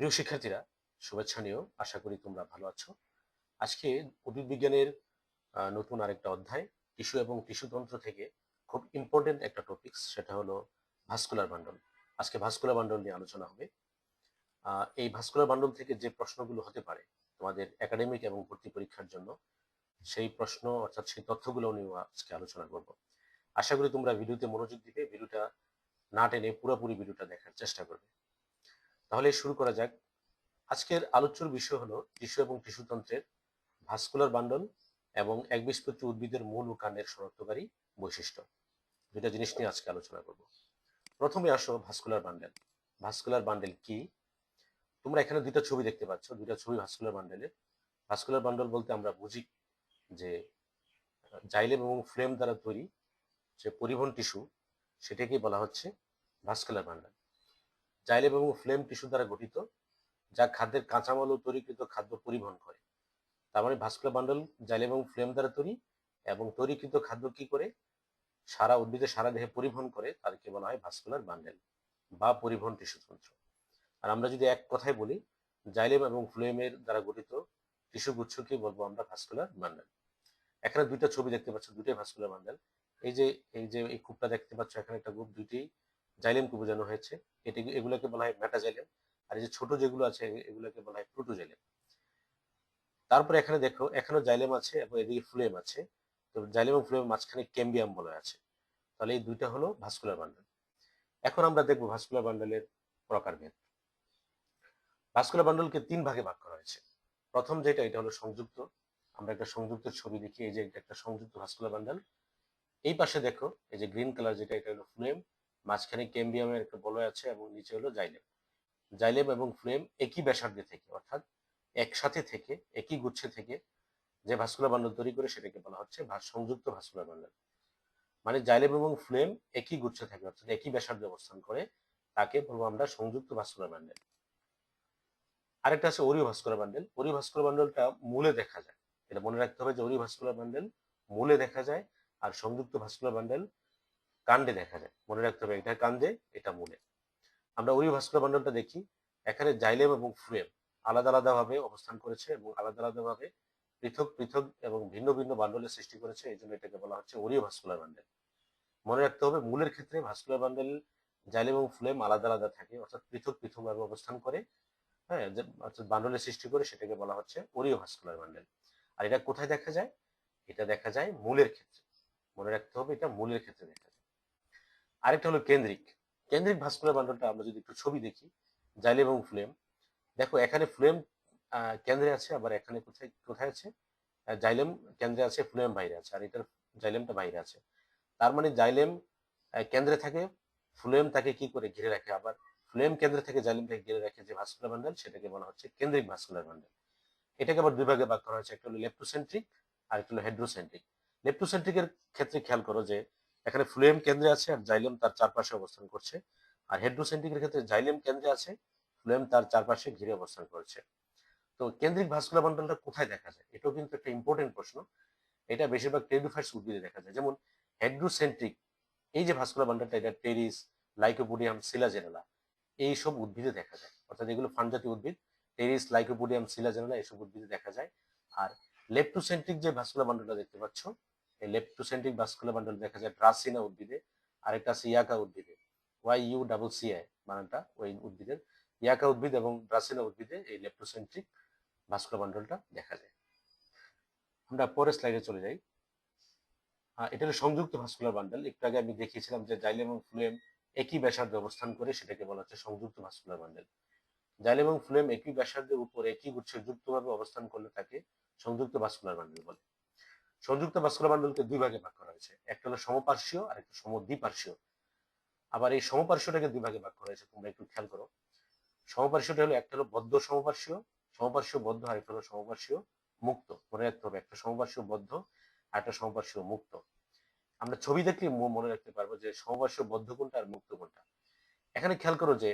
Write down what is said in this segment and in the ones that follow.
প্রিয় শিক্ষার্থীরা শুভেচ্ছা নিও আশা করি তোমরা ভালো আছো। আজকে উদ্ভিদ বিজ্ঞানের আহ, নতুন আরেকটা অধ্যায় টিস্যু এবং টিস্যুতন্ত্র থেকে খুব ইম্পর্টেন্ট একটা টপিকস সেটা হলো ভাস্কুলার বান্ডল আজকে ভাস্কুলার বান্ডল নিয়ে আলোচনা হবে। এই ভাস্কুলার বান্ডল থেকে যে প্রশ্নগুলো হতে পারে তোমাদের একাডেমিক এবং ভর্তি পরীক্ষার জন্য সেই প্রশ্ন অর্থাৎ সেই তথ্যগুলো নিয়েও আজকে আলোচনা করব। আশা করি তোমরা ভিডিওতে মনোযোগ দিবে ভিডিওটা না টেনে পুরোপুরি ভিডিওটা দেখার চেষ্টা করবে। তাহলে শুরু করা যাক। আজকের আলোচ্যর বিষয় হলো টিস্যু এবং টিস্যুতন্ত্রের ভাস্কুলার বান্ডল এবং একবীজপত্রী উদ্ভিদের মূল ও কাণ্ডের শনাক্তকারী বৈশিষ্ট্য। দুটা জিনিস নিয়ে আজকে আলোচনা করব। প্রথমে আসো ভাস্কুলার বান্ডেল ভাস্কুলার বান্ডেল কি? তোমরা এখানে দুইটা ছবি দেখতে পাচ্ছ। দুইটা ছবি ভাস্কুলার বান্ডেলের ভাস্কুলার বান্ডল বলতে আমরা বুঝি যে, জাইলেম এবং ফ্লেম দ্বারা তৈরি যে পরিবহন টিস্যু, সেটাকেই বলা হচ্ছে ভাস্কুলার বান্ডেল জাইলেম এবং ফ্লেম টিস্যু দ্বারা গঠিত, যা খাদ্যের কাঁচামাল ও তৈরিকৃত খাদ্য পরিবহন করে। তার মানে ভাস্কুলার বান্ডল জাইলেম এবং ফ্লেম দ্বারা তৈরি এবং তৈরিকৃত খাদ্য কি করে? সারা উদ্ভিদের সারা দেহে পরিবহন করে, তাদেরকে বলা হয় ভাস্কুলার বান্ডেল বা পরিবহন টিস্যুতন্ত্র আর আমরা যদি এক কথায় বলি, জাইলেম এবং ফ্লেমের দ্বারা গঠিত টিস্যু গুচ্ছকে বলব আমরা ভাস্কুলার বান্ডেল। এখানে দুইটা ছবি দেখতে পাচ্ছ, দুইটাই ভাস্কুলার বান্ডেল। এই যে এই যে এই কূপটা দেখতে পাচ্ছ, এখানে একটা গ্রুপ দুইটি জাইলেমকে বোঝানো হয়েছে। এটি এগুলোকে বলা হয় মেটাজাইলেম আর এই যে ছোট যেগুলো আছে, এগুলোকে বলা হয় প্রোটোজাইলেম তারপরে এখানে দেখো এখানে জাইলেম আছে এবং এদিকে ফ্লেম আছে। তো জাইলেম এবং ফ্লেম মাঝখানে ক্যাম্বিয়াম বলা আছে। তাহলে এই দুইটা হলো ভাস্কুলার বান্ডেল। এখন আমরা দেখব ভাস্কুলার বান্ডেলের প্রকারভেদ। ভাস্কুলার বান্ডলকে তিন ভাগে ভাগ করা হয়েছে। প্রথম যেটা, এটা হলো সংযুক্ত। আমরা একটা সংযুক্ত ছবি দেখি, এই যে একটা সংযুক্ত ভাস্কুলার বান্ডেল। এই পাশে দেখো, এই যে গ্রিন কালার যেটা, এটা হলো ফ্লেম মাঝখানে ক্যাম্বিয়ামের একটা বলয় আছে এবং নিচে হলো জাইলেম। জাইলেম এবং ফ্লেম একই ব্যাসার্ধে থেকে, অর্থাৎ একসাথে থেকে, একই গুচ্ছে থেকে যে ভাস্কুলার বান্ডল তৈরি করে সেটাকে বলা হচ্ছে সংযুক্ত ভাস্কুলার বান্ডল মানে জাইলেম এবং ফ্লেম একই গুচ্ছে থাকে, অর্থাৎ একই ব্যাসার্ধে অবস্থান করে, তাকে বলব আমরা সংযুক্ত ভাস্কুলার বান্ডেল আরেকটা আছে ওরিও ভাস্কুলার বান্ডেল ওরিও ভাস্কুলার বান্ডেলটা মূলে দেখা যায়। এটা মনে রাখতে হবে যে ওরিও ভাস্কুলার বান্ডেল মূলে দেখা যায় আর সংযুক্ত ভাস্কুলার বান্ডেল কাণ্ডে দেখা যায়। মনে রাখতে হবে এটা কাণ্ডে এটা মূলে। আমরা ওই ভাস্কুলার বান্ডলটা দেখি। এখানে জাইলেম এবং ফ্লুয়েম আলাদা আলাদাভাবে অবস্থান করেছে এবং আলাদা আলাদাভাবে পৃথক পৃথক এবং ভিন্ন ভিন্ন বান্ডলের সৃষ্টি করেছে। এই জন্য এটাকে বলা হচ্ছে ওরিও ভাস্কুলার বান্ডেল মনে রাখতে হবে, মূলের ক্ষেত্রে ভাস্কুলার বান্ডেল জাইলেম এবং ফ্লেম আলাদা আলাদা থাকে, অর্থাৎ পৃথক পৃথক ভাবে অবস্থান করে হ্যাঁ অর্থাৎ বান্ডলের সৃষ্টি করে সেটাকে বলা হচ্ছে ওরিও ভাস্কুলার বান্ডেল আর এটা কোথায় দেখা যায়? এটা দেখা যায় মূলের ক্ষেত্রে। মনে রাখতে হবে, এটা মূলের ক্ষেত্রে দেখা আরেকটা হলো কেন্দ্রিক। কেন্দ্রিক ভাস্কুলার বান্ডলটা আমরা যদি একটু ছবি দেখি, জাইলেম এবং ফ্লেম। দেখো, এখানে ফ্লেম কেন্দ্রে আছে, আবার এখানে কোথায় কোথায় আছে? জাইলেম কেন্দ্রে আছে, ফ্লেম বাইরে আছে, আর এটার জাইলেমটা বাইরে আছে। তার মানে জাইলেম কেন্দ্রে থাকে, ফ্লেম তাকে কি করে ঘিরে রাখে? আবার ফ্লেম কেন্দ্রে থেকে জাইলেমটাকে ঘিরে রাখে যে ভাস্কুলার বান্ডেল সেটাকে বলা হচ্ছে কেন্দ্রিক ভাস্কুলার বান্ডেল এটাকে আবার দুই ভাগে ভাগ করা হয়েছে, একটা হলো লেপ্টোসেন্ট্রিক আর একটা হলো হেড্রোসেন্ট্রিক লেপ্টোসেন্ট্রিকের ক্ষেত্রে খেয়াল করো যে এখানে ফ্লেম কেন্দ্রে আছে আর জাইলেম তার চারপাশে অবস্থান করছে। আর হেড্রোসেন্ট্রিকের ক্ষেত্রে জাইলেম কেন্দ্রে আছে, ফ্লেম তার চারপাশে ঘিরে অবস্থান করছে। তো কেন্দ্রিক ভাস্কুলার বান্ডলটা কোথায় দেখা যায়? এটাও কিন্তু একটা ইম্পর্টেন্ট প্রশ্ন। এটা বেশিরভাগ টেরিডোফাইটস উদ্ভিদে দেখা যায়। যেমন হেড্রোসেন্ট্রিক, এই যে ভাস্কুলার বান্ডলটা এটা টেরিস, লাইকোপোডিয়াম, সিলাজেনেলা এই সব উদ্ভিদে দেখা যায়। অর্থাৎ এগুলো ফান জাতীয় উদ্ভিদ। টেরিস, লাইকোপোডিয়াম, সিলাজেনেলা, এইসব উদ্ভিদে দেখা যায়। আর লেপ্টোসেন্ট্রিক যে ভাস্কুলার বান্ডলটা দেখতে পাচ্ছ এই লেপ্টোসেন্ট্রিক ভাস্কুলার বান্ডল দেখা যায় ড্রাসিনা উদ্ভিদে, আরেকটা আছে ইয়াকা উদ্ভিদে Y U double C I মানানটা ওই উদ্ভিদের। ইয়াকা উদ্ভিদ এবং ড্রাসিনা উদ্ভিদে এই লেপ্টোসেন্ট্রিক ভাস্কুলার বান্ডলটা দেখা যায়। আমরা পরের স্লাইডে চলে যাই। এটা হলো সংযুক্ত ভাস্কুলার বান্ডল একটু আগে আমি দেখিয়েছিলাম যে জাইলেম এবং ফ্লুয়েম একই ব্যাসার্ধে অবস্থান করে, সেটাকে বলা হচ্ছে সংযুক্ত ভাস্কুলার বান্ডল জাইলেম এবং ফ্লুয়েম একই ব্যাসার্ধের উপর একই গুচ্ছে যুক্তভাবে অবস্থান করলে তাকে সংযুক্ত ভাস্কুলার বান্ডল বলে। সংযুক্ত ভাস্কুলার বান্ডলকে দুই ভাগে ভাগ করা হয়েছে। একটা হলো সমপার্শ্বীয়, আর একটা সমদ্বিপার্শ্বীয়। আবার এই সমপার্শ্বটাকে দুই ভাগে ভাগ করা হয়েছে, তোমরা একটু খেয়াল করো। সমপার্শ্বটা হলো একটা হলো বদ্ধ সমপার্শ্বীয় সমপার্শ্বীয় বদ্ধ, আর একটা হলো সমপার্শ্বীয় মুক্ত। মনে রাখতে হবে, একটা সমপার্শ্বীয় বদ্ধ, আর একটা সমপার্শ্বীয় মুক্ত। আমরা ছবি দেখলে মনে রাখতে পারব যে সমপার্শ্বীয় বদ্ধ কোনটা আর মুক্ত কোনটা। এখানে খেয়াল করো যে,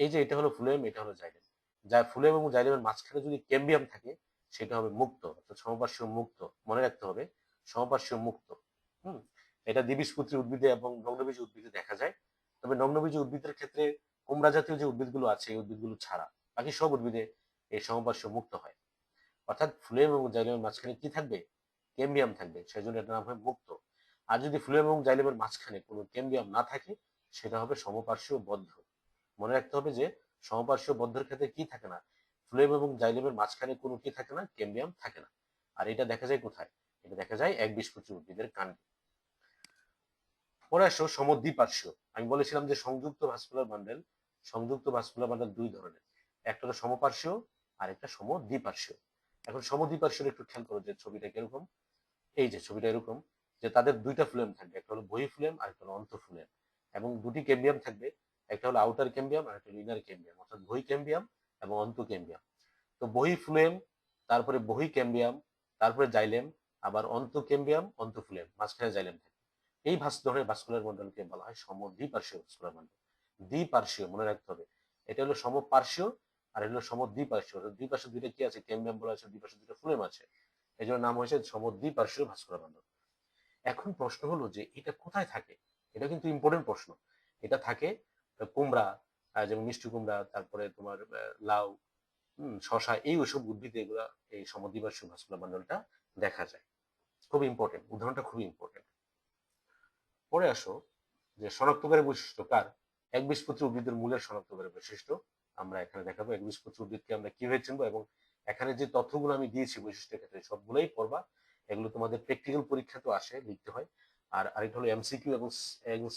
এই যে এটা হলো ফুলেম, এটা হলো জাইলেম। যা ফুলেম এবং জাইলেমের মাঝখানে যদি ক্যাম্বিয়াম থাকে সেটা হবে মুক্ত, অর্থাৎ সমপার্শ্বীয় মুক্ত। মনে রাখতে হবে সমপার্শ্বীয় মুক্ত। হুম? এটা দ্বিবীজপত্রী উদ্ভিদে এবং নগ্নবীজ উদ্ভিদে দেখা যায়। তবে নগ্নবীজ উদ্ভিদের ক্ষেত্রে কুমড়া জাতীয় যে উদ্ভিদগুলো আছে, এই উদ্ভিদগুলো ছাড়া বাকি সব উদ্ভিদে এই সমপার্শ্ব মুক্ত হয়। অর্থাৎ ফ্লোয়েম এবং জাইলেমের মাঝখানে কি থাকবে? ক্যাম্বিয়াম থাকবে সেই জন্য এটার নাম হয় মুক্ত। আর যদি ফ্লোয়েম এবং জাইলেমের মাঝখানে কোনো ক্যাম্বিয়াম না থাকে, সেটা হবে সমপার্শ্ব বদ্ধ। মনে রাখতে হবে যে, সমপার্শ্ব বদ্ধের ক্ষেত্রে কি থাকে না? ফ্লোয়েম এবং জাইলেমের মাঝখানে কোনো কি থাকে না, ক্যাম্বিয়াম থাকে না। আর এটা দেখা যায় কোথায়? এটা দেখা যায় এক বীজপত্রী উদ্ভিদের কাণ্ডে। পরে আসো সমদ্বিপার্শ্বীয় আমি বলেছিলাম যে সংযুক্ত ভাস্কুলার বান্ডেল, সংযুক্ত ভাস্কুলার বান্ডেল দুই ধরনের। একটা হলো সমপার্শ্বীয় আর একটা সমদ্বিপার্শ্বীয় এখন সমদ্বিপার্শ্বীয় একটু খেয়াল করো যে ছবিটা কীরকম। এই যে ছবিটা এরকম, যে তাদের দুইটা ফ্লেম থাকবে, একটা হলো বহি ফ্লেম আর একটা হলো অন্ত ফ্লেম। এবং দুটি ক্যাম্বিয়াম থাকবে, একটা হলো আউটার ক্যাম্বিয়াম আর একটা ইনার ক্যাম্বিয়াম, অর্থাৎ বহি ক্যাম্বিয়াম এবং অন্ত ক্যাম্বিয়াম। তো বহি ফ্লেম, তারপরে বহি ক্যাম্বিয়াম, তারপরে জাইলেম, আবার অন্ত ক্যাম্বিয়াম, অন্ত ফ্লেম, মাঝখানে জাইলেম থাকে। এই ভাস ধরনের ভাস্কুলার মন্ডলকে বলা হয় সমদ্বিপার্শ্বীয় ভাস্কুলার মন্ডল। দ্বিপার্শ্বীয়, মনে রাখতে হবে। এটা হলো সমপার্শ্বীয় আর হলো দুই পাশে দুইটা কি আছে? ক্যাম্বিয়াম বলা আছে দুই পাশে দুটো ফ্লেম আছে। এই জন্য নাম হয়েছে সমদ্বিপার্শ্বীয় ভাস্কুলার মন্ডল। এখন প্রশ্ন হলো যে এটা কোথায় থাকে? এটা কিন্তু ইম্পর্টেন্ট প্রশ্ন। এটা থাকে কুমড়া যেমন মিষ্টি কুমড়া, তারপরে তোমার লাউ শশা এই ওইসব উদ্ভিদে এগুলা এই সমদ্বিপার্শ্বীয় ভাস্কুলার মন্ডলটা দেখা যায়। খুব ইম্পর্টেন্ট উদাহরণটা খুবই ইম্পর্টেন্ট পরে আসো, যে শনাক্তকারী বৈশিষ্ট্য কার? একবীজপত্রী উদ্ভিদের মূলের শনাক্তকারী বৈশিষ্ট্য আমরা এখানে দেখাবো। এক একবীজপত্রী উদ্ভিদকে আমরা কীভাবে চিনবো এবং এখানে যে তথ্যগুলো আমি দিয়েছি বৈশিষ্ট্যের ক্ষেত্রে সবগুলোই পড়বা। এগুলো তোমাদের প্র্যাকটিক্যাল পরীক্ষা তো আসে, লিখতে হয়। আর আরেকটা হলো এমসিকিউ এবং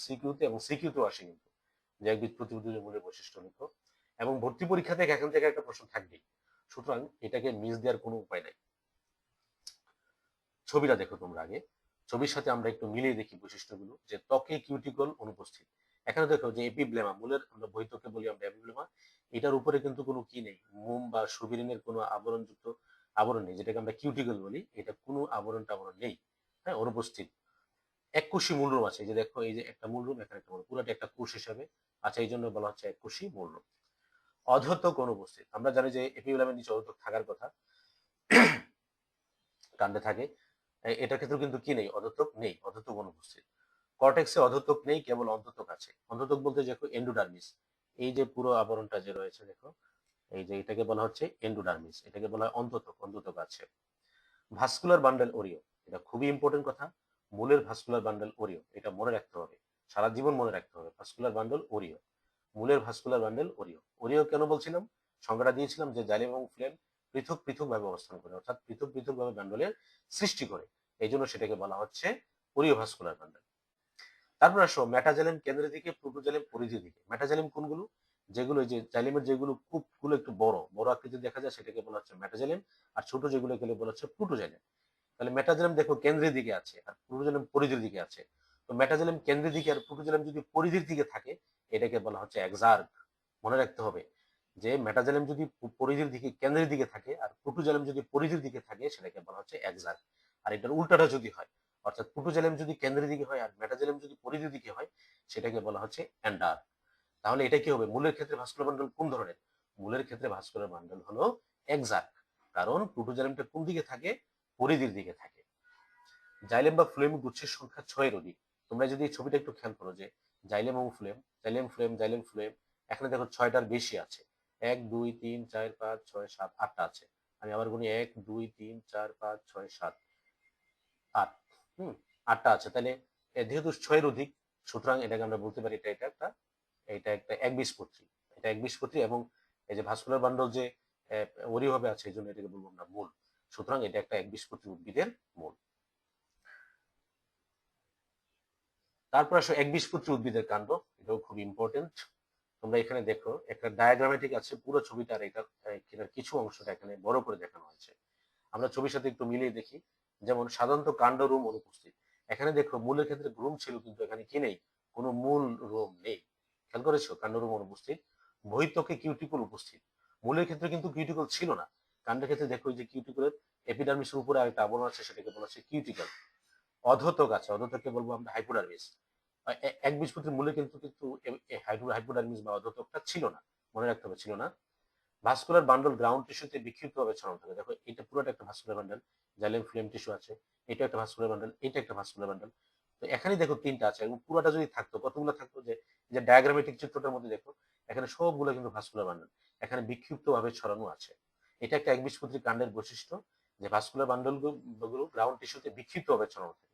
সিকিউতে এবং সিকিউতেও আসে কিন্তু। একবীজপত্রী উদ্ভিদের মূলের বৈশিষ্ট্য লিখো। এবং ভর্তি পরীক্ষা থেকে এখান থেকে একটা প্রশ্ন থাকবেই। সুতরাং এটাকে মিস দেওয়ার কোনো উপায় নাই। ছবিটা দেখো তোমরা আগে। ছবির সাথে আমরা একটু মিলিয়ে দেখি বৈশিষ্ট্যগুলো, যে ত্বকে কিউটিকল অনুপস্থিত। এখানে দেখো যে এপিব্লেমা মূলের আমরা বৈতকে বলি আমরা এপিব্লেমা এটার উপরে কিন্তু কোনো কি নেই। মোম বা সুবিরিনের কোনো আবরণযুক্ত আবরণ নেই, যেটাকে আমরা কিউটিকল বলি। এটা কোনো আবরণ টাবরণ নেই। হ্যাঁ অনুপস্থিত। এক এককোষী মূলরূপ আছে। যে দেখো, এই যে একটা মূলরূপ এখানে একটা পুরোটা একটা কোষ হিসাবে আচ্ছা এই জন্য বলা হচ্ছে এককোষী মূলরূপ অধতক অনুপস্থিত আমরা জানি যে এপিব্লেমের নিচে অধতক থাকার কথা। কাণ্ডে থাকে। এটার ক্ষেত্রে কিন্তু কি নেই? অধতক নেই অধতক অনুপস্থিত কর্টেক্সে অধতক নেই, কেবল অন্ততক আছে অন্ততক বলতে দেখো এন্ডোডার্মিস। এই যে পুরো আবরণটা যে রয়েছে, দেখো, এই যে এটাকে বলা হচ্ছে এন্ডোডার্মিস। এটাকে বলা হয় অন্ততক অন্ততক আছে ভাস্কুলার বান্ডেল ওরিও। এটা খুবই ইম্পর্টেন্ট কথা। মূলের ভাস্কুলার বান্ডেল ওরিও। এটা মনে রাখতে হবে। সারা জীবন মনে রাখতে হবে। ভাস্কুলার বান্ডেল ওরিও মূলের ভাস্কুলার বান্ডেল ওরিও ওরিও কেন বলছিলাম? সংজ্ঞাটা দিয়েছিলাম যে জালিম এবং ফ্লেম পৃথক পৃথক ভাবে অবস্থান করে, অর্থাৎ পৃথক পৃথক ভাবে বান্ডলের সৃষ্টি করে। এই জন্য সেটাকে বলা হচ্ছে ওরিও ভাস্কুলার বান্ডেল তারপর আসো মেটাজালিম কেন্দ্রের দিকে প্রোটোজালিম পরিধির দিকে। মেটাজালিম কোনগুলো? যেগুলো যে জালিমের যেগুলো কূপগুলো একটু বড় বড় আকৃতি দেখা যায়, সেটাকে বলা হচ্ছে মেটাজালিম আর ছোট যেগুলো গেলে বলা হচ্ছে প্রোটোজালিম তাহলে মেটাজালিম দেখো কেন্দ্রের দিকে আছে, আর প্রোটোজালিম পরিধির দিকে আছে। তো মেটাজালিম কেন্দ্রের দিকে আর প্রোটোজালিম যদি পরিধির দিকে থাকে, এটাকে বলা হচ্ছে এক্সার্গ মনে রাখতে হবে যে মেটাজালিম যদি পরিধির দিকে, কেন্দ্রের দিকে থাকে আর প্রোটোজালিম যদি পরিধির দিকে থাকে, সেটাকে বলা হচ্ছে এক্সার্গ আর এটার উল্টাটা যদি হয়, অর্থাৎ প্রোটোজালিম যদি কেন্দ্রের দিকে হয় আর মেটাজালিম যদি পরিধির দিকে হয়, সেটাকে বলা হচ্ছে অ্যান্ডার তাহলে এটা কি হবে? মূলের ক্ষেত্রে ভাস্কুলার বান্ডল কোন ধরনের? মূলের ক্ষেত্রে ভাস্কুলার বান্ডল হলো এক্সার্গ কারণ প্রোটোজালিমটা কোন দিকে থাকে? পরিধির দিকে থাকে। জাইলেম বা ফ্লেম গুচ্ছের সংখ্যা ছয়ের অধিক। তোমরা যদি ছবিটা একটু খেয়াল করো যে জাইলেম এবং phloem, xylem phloem xylem phloem, এখানে দেখো ছয়টার বেশি আছে। এক, দুই, তিন, চার, পাঁচ, ছয়, সাত, আটটা আছে। আমি আবার গুনি এক, দুই, তিন, চার, পাঁচ, ছয়, সাত, আট, হুম, আটটা আছে। তাহলে যেহেতু ছয়ের অধিক, সুতরাং এটাকে আমরা বলতে পারি এটা এটা একটা এটা একটা এক একবীজপত্রী এটা এক একবীজপত্রী এবং এই যে ভাস্কুলার বান্ডল যে ওরিভাবে আছে, এই জন্য এটাকে বলব আমরা মূল। সুতরাং এটা একটা এক একবীজপত্রী উদ্ভিদের মূল। তারপর আসো একবীজপত্রী উদ্ভিদের কাণ্ড, এটাও খুব ইম্পর্টেন্ট তোমরা এখানে দেখো, একটা ডায়াগ্রামেটিক আছে, পুরো ছবিটার এটা এটার কিছু অংশটা এখানে বড় করে দেখানো হয়েছে। আমরা ছবির সাথে একটু মিলিয়ে দেখি। যেমন, সাধারণত কাণ্ড রোম অনুপস্থিত। এখানে দেখো, মূলের ক্ষেত্রে গ্রুম ছিল, কিন্তু এখানে কি নেই? কোনো মূল রোম নেই। খেয়াল করেছ? কাণ্ড রোম অনুপস্থিত। বহিত্বকে কিউটিকল উপস্থিত। মূলের ক্ষেত্রে কিন্তু কিউটিকল ছিল না। কাণ্ডের ক্ষেত্রে দেখো যে কিউটিকলের এপিডার্মিসের উপরে আরেকটা আবরণ আছে, সেটাকে বলা হচ্ছে কিউটিকল অধতক আছে অধতককে বলব আমরা হাইপোডার্মিস এক বীজপত্রীর মূলে কিন্তু কিন্তু হাইপোডার্মিস বা অধতকটা ছিল না, মনে রাখতে হবে ছিল না। ভাস্কুলার বান্ডল গ্রাউন্ড টিস্যুতে বিক্ষিপ্তভাবে ছড়ানো থাকে। দেখো, এটা পুরোটা একটা vascular bundle xylem phloem tissue আছে এটা একটা ভাস্কুলার বান্ডল এটা একটা ভাস্কুলার বান্ডল তো এখানে দেখো তিনটা আছে এবং পুরোটা যদি থাকতো, কতগুলো থাকতো যে যে ডায়াগ্রামেটিক চিত্রটার মধ্যে দেখো, এখানে সবগুলো কিন্তু ভাস্কুলার বান্ডল এখানে বিক্ষিপ্তভাবে ছড়ানো আছে। এটা একটা একবীজপত্রী কাণ্ডের বৈশিষ্ট্য যে ভাস্কুলার বান্ডলগুলো গ্রাউন্ড টিস্যুতে বিক্ষিপ্তভাবে ছড়ানো থাকে।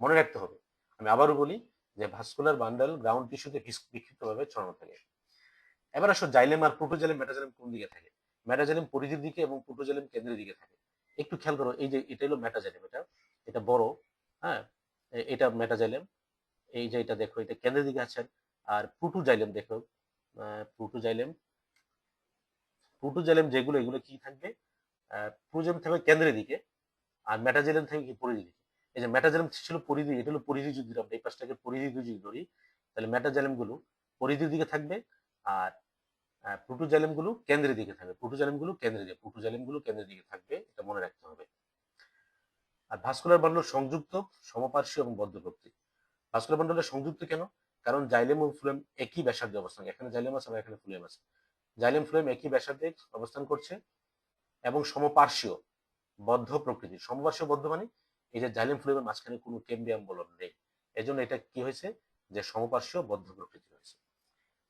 মনে রাখতে হবে। আমি আবারও বলি যে ভাস্কুলার বান্ডাল গ্রাউন্ড টিস্যুতে বিক্ষিপ্তভাবে ছড়ানো থাকে। এবার আসো জাইলেম আর প্রোটোজাইলেম মেটাজাইলেম কোন দিকে থাকে? মেটাজাইলেম পরিধির দিকে এবং প্রোটোজাইলেম কেন্দ্রের দিকে থাকে। একটু খেয়াল করো, এই যে এটা হলো মেটাজাইলেম এটা এটা বড় হ্যাঁ? এটা মেটাজাইলেম এই যে এটা দেখো, এটা কেন্দ্রের দিকে আছে। আর প্রোটোজাইলেম দেখো প্রোটোজাইলেম প্রোটোজাইলেম যেগুলো, এগুলো কি থাকবে? প্রোটোজাইলেম থাকবে কেন্দ্রের দিকে, আর মেটাজাইলেম থাকবে কি পরিধি দিকে? এই যে মেটাজাইলেম ছিল পরিধি, এটা হলো পরিধি যদি আমরা এই পাশটাকে পরিধি যদি ধরি, তাহলে মেটাজাইলেমগুলো পরিধির দিকে থাকবে আর প্রোটোজাইলেমগুলো কেন্দ্রের দিকে থাকবে। প্রোটোজাইলেমগুলো কেন্দ্রের দিকে প্রোটোজাইলেমগুলো কেন্দ্রের দিকে থাকবে, এটা মনে রাখতে হবে। আর ভাস্কুলার বান্ডল সংযুক্ত সমপার্শ্বী এবং বদ্ধ প্রকৃতি ভাস্কুলার বান্ডলের সংযুক্ত কেন? কারণ জাইলেম ও ফ্লোয়েম একই ব্যাসার্ধে অবস্থান। এখানে জাইলেম আছে, আবার এখানে ফ্লোয়েম আছে। জাইলেম ফ্লোয়েম একই ব্যাসার্ধে অবস্থান করছে এবং সমপার্শ্বীয়, বদ্ধ প্রকৃতির সমপার্শ্বীয় বদ্ধ মানে এই যে জাইলেম ফ্লোয়েমের মাঝখানে কোনো কেম্বিয়াম বলন নেই। এজন্য এটা কি হয়েছে? যে সমপার্শ্বীয় বদ্ধ প্রকৃতি হয়েছে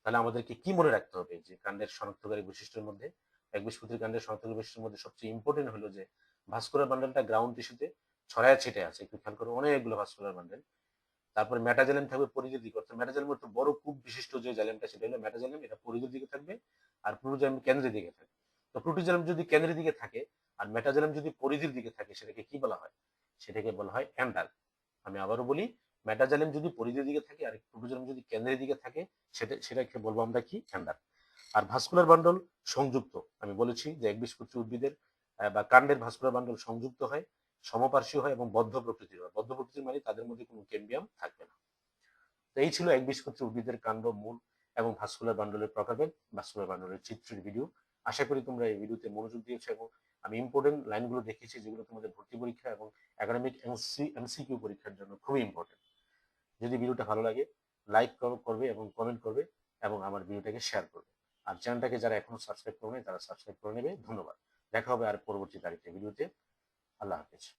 তাহলে আমাদেরকে কি মনে রাখতে হবে যে কাণ্ডের শনাক্তকারী বৈশিষ্ট্যের মধ্যে একবিশপত্রী কাণ্ডের শনাক্তকারী বৈশিষ্ট্যের মধ্যে সবচেয়ে ইম্পর্টেন্ট হলো যে ভাস্কুলার বান্ডেলটা গ্রাউন্ড টিস্যুতে ছড়ায় ছিটে আছে। একটু খেয়াল করো, অনেকগুলো ভাস্কুলার বান্ডেল। তারপরে মেটাজালেম থাকবে পরিধির দিকে। অর্থাৎ মেটাজালেম একটু বড় কূপ বিশিষ্ট যে জালেমটা, সেটা হলো মেটাজালেম এটা পরিধির দিকে থাকবে আর প্রোটোজালেম কেন্দ্রের দিকে থাকবে। তো প্রোটোজালেম যদি কেন্দ্রের দিকে থাকে আর মেটাজালেম যদি পরিধির দিকে থাকে, সেটাকে কি বলা হয়? সেটাকে বলা হয় অ্যান্ডাল। আমি আবারও বলি মেটাজালেম যদি পরিধির দিকে থাকে আর প্রোটোজালেম যদি কেন্দ্রের দিকে থাকে, সেটা, সেটাকে বলব আমরা কি? অ্যান্ডাল। আর ভাস্কুলার বান্ডল সংযুক্ত। আমি বলেছি যে একবিশপত্রী উদ্ভিদের বা কাণ্ডের ভাস্কুলার বান্ডল সংযুক্ত হয়, সমপার্শ্বীয় হয় এবং বদ্ধ প্রকৃতির হয়। বদ্ধ প্রকৃতির মানে তাদের মধ্যে কোনো কেম্বিয়াম থাকবে না। তো এই ছিল একবিশপত্রী উদ্ভিদের কাণ্ড মূল এবং ভাস্কুলার বান্ডলের প্রকারভেদ, ভাস্কুলার বান্ডলের চিত্রের ভিডিও আশা করি তোমরা এই ভিডিওতে মনোযোগ দিয়েছ এবং আমি ইম্পর্টেন্ট লাইনগুলো দেখেছি যেগুলো তোমাদের ভর্তি পরীক্ষা এবং একাডেমিক এমসিকিউ পরীক্ষার জন্য খুবই ইম্পর্টেন্ট যদি ভিডিওটা ভালো লাগে লাইক করবে এবং কমেন্ট করবে এবং আমার ভিডিওটাকে শেয়ার করবে। আর চ্যানেলটাকে যারা এখনও সাবস্ক্রাইব করে নেয় তারা সাবস্ক্রাইব করে নেবে। ধন্যবাদ। দেখা হবে আর পরবর্তী তারিখে ভিডিওতে। আল্লাহ হাফেজ।